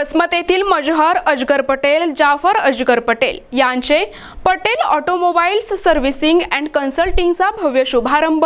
वसमत येथील मजहर अजगर पटेल जाफर अजगर पटेल यांचे पटेल ऑटोमोबाईल्स सर्व्हिसिंग अँड कन्सल्टिंगचा भव्य शुभारंभ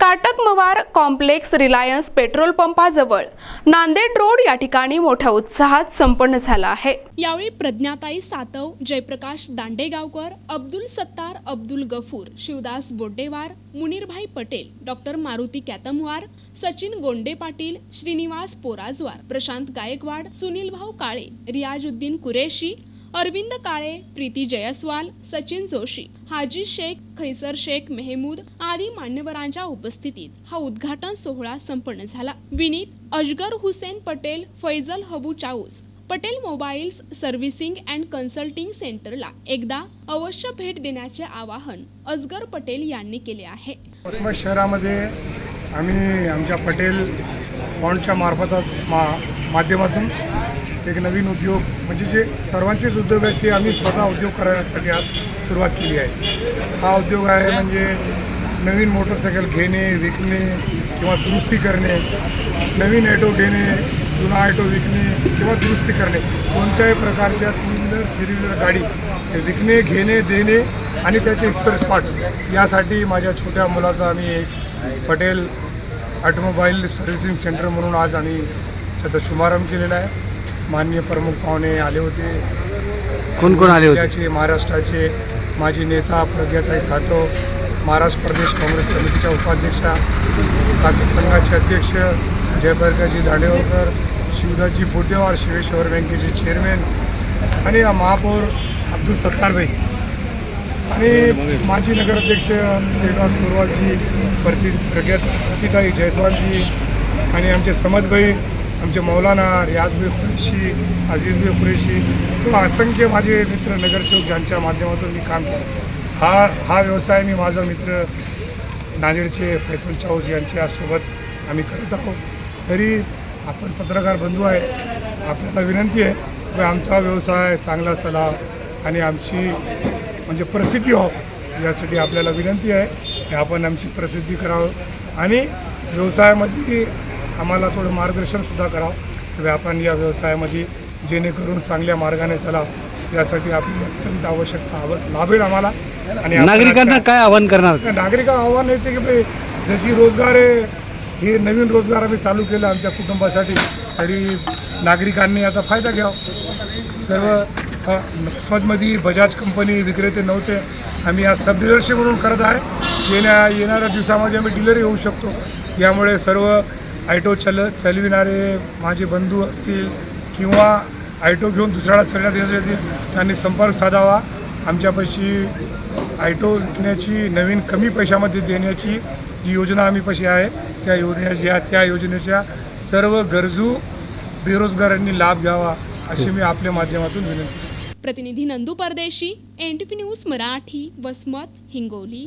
Katak Mawar complex reliance petrol पंपाजवळ Nanded road या ठिकाणी मोठ्या उत्साहात संपन्न झाला आहे. यावेळी प्रज्ञाताई सातव जयप्रकाश दांडेगावकर अब्दुल सत्तार अब्दुल गफूर शिवदास बोड्डेवार मुनीरभाई पटेल डॉक्टर मारुती कॅतमवार सचिन गोंडे पाटील श्रीनिवास पोराजवार प्रशांत गायकवाड सुनील भाऊ काळे रियाजुद्दीन कुरेशी अरविंद काळे प्रीती जयस्वाल सचिन जोशी हाजी शेख खैसर शेख मेहमूद आदी मान्यवरांच्या उपस्थितीत हा उद्घाटन सोहळा संपन्न झाला. Vineet Ajgar Husen Patel Faizal Habu Chaus Patel mobiles servicing and consulting सेंटरला एकदा अवश्य भेट देण्याचे आवाहन अजगर पटेल यांनी केले आहे. शहरामध्ये आम्ही आमच्या पटेल फॉन्डच्या मार्फत मा माध्यमातून एक नवीन उद्योग म्हणजे जे सर्वांचेच उद्योग आहेत ते आम्ही स्वतः उद्योग करण्यासाठी आज सुरुवात केली आहे. हा उद्योग आहे म्हणजे नवीन मोटरसायकल घेणे विकणे किंवा दुरुस्ती करणे नवीन ॲटो घेणे जुना ॲटो विकणे किंवा दुरुस्ती करणे कोणत्याही प्रकारच्या टू व्हीलर थ्री व्हीलर गाडी विकणे घेणे देणे आणि त्याचे स्पेअर पार्ट यासाठी माझ्या छोट्या मुलाचा आम्ही एक पटेल ऑटोमोबाईल सर्व्हिसिंग सेंटर म्हणून आज आम्ही त्याचा शुभारंभ केलेला आहे. माननीय प्रमुख पाहुणे आले होते. कोण कोण आले होते? महाराष्ट्राचे माजी नेता प्रज्ञाताई सातव महाराष्ट्र प्रदेश काँग्रेस कमिटीच्या उपाध्यक्षा साखर संघाचे अध्यक्ष जयप्रकाशजी दांडेवकर शिवदासजी बोड्डेवार शिवेश्वर बँकेचे चेअरमॅन आणि महापौर अब्दुल सत्तारभाई आणि माजी नगराध्यक्ष श्रीनिवास पुरवालजी प्रति प्रगत प्रतिताई जयस्वालजी आणि आमचे समदभाई आमचे मौलाना रियाजभाई खुरेशी अजीजभाई खुरेशी किंवा असंख्य माझे मित्र नगरसेवक ज्यांच्या माध्यमातून मी काम केलं. हा हा व्यवसाय मी माझा मित्र नांदेडचे फैसल चाऊस यांच्यासोबत आम्ही करत आहोत. तरी आपण पत्रकार बंधू आहे आपल्याला विनंती आहे की आमचा व्यवसाय चांगला चला आणि आमची म्हणजे प्रसिद्धी हो यासाठी आपल्याला विनंती आहे. की आपण आमची प्रसिद्धी करावं आणि व्यवसायामध्ये आम्हाला थोडं मार्गदर्शनसुद्धा करावं की आपण या व्यवसायामध्ये जेणेकरून चांगल्या मार्गाने चलावं. यासाठी आपली अत्यंत आवश्यकता आव लाभेल आम्हाला आणि नागरिकांना काय आवाहन करणार? नागरिकांना आव्हान यायचं की भाई जशी रोजगार आहे हे नवीन रोजगार आम्ही चालू केलं आमच्या कुटुंबासाठी तरी नागरिकांनी याचा फायदा घ्यावा. सर्व वसमतमध्ये बजाज कंपनी विक्रेते नव्हते आम्ही आज सब म्हणून करत आहे. येण्या येणाऱ्या दिवसामध्ये आम्ही डिलर होऊ शकतो. यामुळे सर्व ॲटो चल चालविणारे माझे बंधू असतील किंवा ॲटो घेऊन दुसऱ्याला चालण्यात येत येतील त्यांनी संपर्क साधावा. आमच्यापाशी ॲटो विकण्याची नवीन कमी पैशामध्ये देण्याची जी योजना आम्ही पशी आहे त्या योजनेच्या त्या योजनेच्या सर्व गरजू बेरोजगारांनी लाभ घ्यावा अशी मी आपल्या माध्यमातून विनंती प्रतिनिधी Nandu Pardeshi N T news Marathi Vasmat Hingoli.